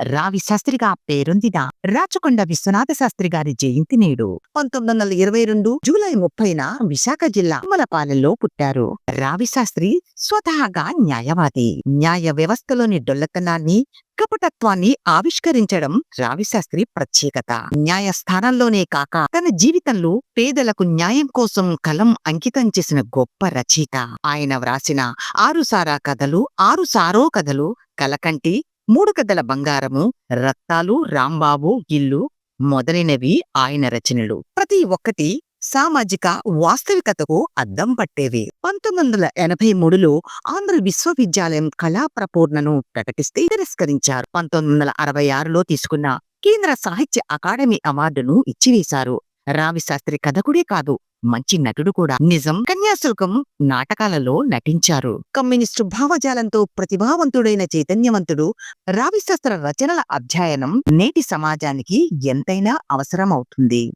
రావి శాస్త్రిగా పేరొందిన రాచకొండ విశ్వనాథ శాస్త్రి గారి జయంతి నేడు పంతొమ్మిది వందల ఇరవై రెండు జూలై ముప్పైన విశాఖ జిల్లా అమలపాలెంలో పుట్టారు. రావి శాస్త్రి స్వతహాగా న్యాయవాది. న్యాయ వ్యవస్థలోని డొల్లతనాన్ని కపటత్వాన్ని ఆవిష్కరించడం రావిశాస్త్రి ప్రత్యేకత. న్యాయస్థానంలోనే కాక తన జీవితంలో పేదలకు న్యాయం కోసం కలం అంకితం చేసిన గొప్ప రచయిత. ఆయన వ్రాసిన ఆరు సారా కథలు ఆరు సారో కథలు కలకంటి మూడు కథల బంగారము రక్తాలు రాంబాబు ఇల్లు మొదలైనవి ఆయన రచనలు. ప్రతి ఒక్కటి సామాజిక వాస్తవికతకు అద్దం పట్టేవి. పంతొమ్మిది వందల ఎనభై మూడులో ఆంధ్ర విశ్వవిద్యాలయం కళా ప్రపూర్ణను ప్రకటిస్తే తిరస్కరించారు. పంతొమ్మిది వందల అరవై ఆరులో తీసుకున్న కేంద్ర సాహిత్య అకాడమీ అవార్డును ఇచ్చివేశారు. రావిశాస్త్రి కథకుడే కాదు. మంచి నటుడు కూడా. నిజం. కన్యాశుల్కం నాటకాలలో నటించారు. కమ్యూనిస్టు భావజాలంతో ప్రతిభావంతుడైన చైతన్యవంతుడు రావిశాస్త్ర రచనల అధ్యయనం నేటి సమాజానికి ఎంతైనా అవసరమవుతుంది.